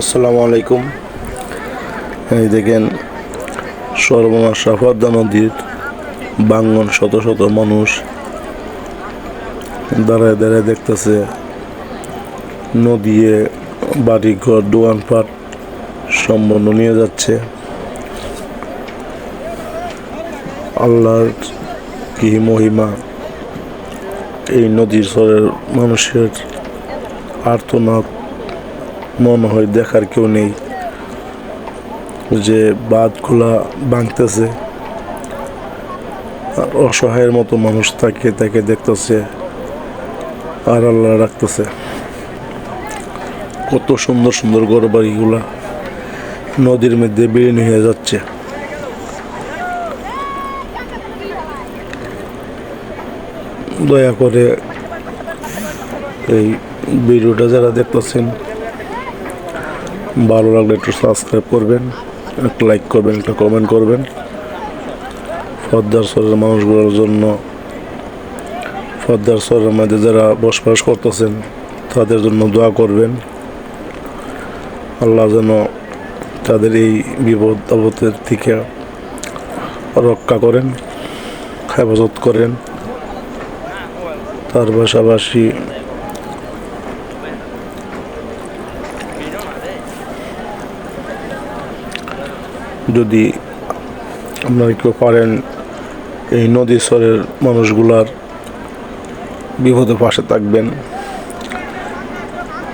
আসসালামু আলাইকুম। এই দেখেন, সর্বনাশ সাফাদ্দা নদীর বাঙ্গন শত শত মানুষ দাঁড়ায় দাঁড়ায় দেখতেছে নদীয়ে বাড়ি ঘর দোকানপাট সম্পন্ন নিয়ে যাচ্ছে। আল্লাহর কি মহিমা, এই নদীর স্বরের মানুষের আর্তনাদ মনে হয় দেখার কেউ নেই। যে বাঁধগুলা ভাঙতেছে। আর অসহায়ের মতো মানুষ তাকে তাকে দেখতেছে। আর আল্লাহ রাখতেছে। কত সুন্দর সুন্দর ঘর বাড়িগুলা নদীর মধ্যে বিলীন হয়ে যাচ্ছে। দয়া করে এই ভিডিওটা যারা দেখতেছেন ভালো লাগলে একটু সাবস্ক্রাইব করবেন, একটা লাইক করবেন, একটা কমেন্ট করবেন। ফদ্দার স্বরের মানুষগুলোর জন্য, ফদ্দার স্বরের মধ্যে যারা বসবাস করতেছেন, তাদের জন্য দোয়া করবেন। আল্লাহ যেন তাদের এই বিপদ, আপদের থেকে রক্ষা করেন, হেফাজত করেন। তার পাশাপাশি যদি আপনারা কেউ পারেন এই নদী স্তরের মানুষগুলার বিপদে পাশে থাকবেন,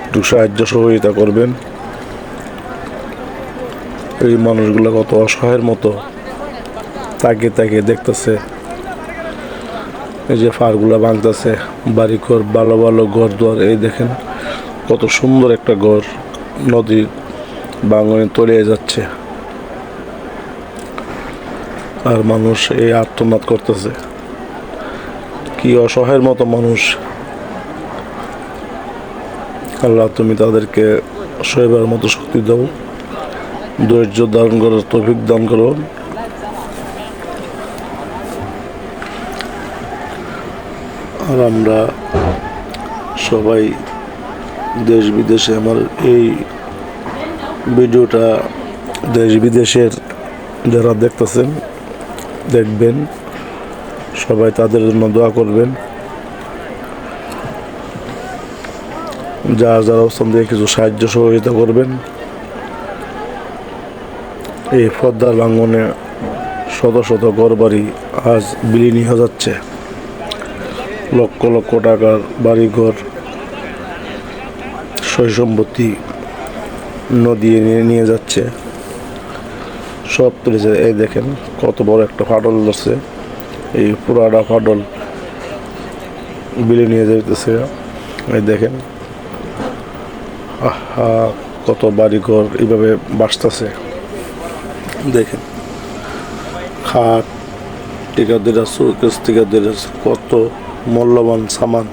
একটু সাহায্য সহযোগিতা করবেন। এই মানুষগুলো কত অসহায়ের মতো তাকে তাকে দেখতেছে। এই যে ফারগুলা ভাঙতেছে বাড়ি ঘর ভালো ভালো ঘর দুয়ার এই দেখেন কত সুন্দর একটা ঘর নদীর বাঙনে তলিয়ে যাচ্ছে। আর মানুষ এই আত্মনাদ করতেছে। কি অসহায়ের মতো মানুষ। আল্লাহ, তুমি তাদেরকে সইবার মতো শক্তি দাও। ধৈর্য ধারণ করার তৌফিক দান করো। আর আমরা সবাই দেশ বিদেশে আমার এই ভিডিওটা দেশ বিদেশের যারা দেখতেছেন দেখবেন, সবাই তাদের জন্য দোয়া করবেন। যার যারা অবস্থান থেকে কিছু সাহায্য সহযোগিতা করবেন। এই ফদ্দার ভাঙ্গনে শত শত ঘর বাড়ি আজ বিলীন হয়ে যাচ্ছে। লক্ষ লক্ষ টাকার বাড়ি ঘর সয় সম্পত্তি নদী নিয়ে যাচ্ছে। সব তুলেছে এই দেখেন কত বড় একটা ফাটল ধরছে। এই পুরাটা ফাটল বিলে নিয়ে যাইতেছে। এই দেখেন, আহা, কত বাড়ি ঘর এইভাবে বাসতেছে দেখেন, খাট টিকা টিকা দিরা কত মূল্যবান সামান।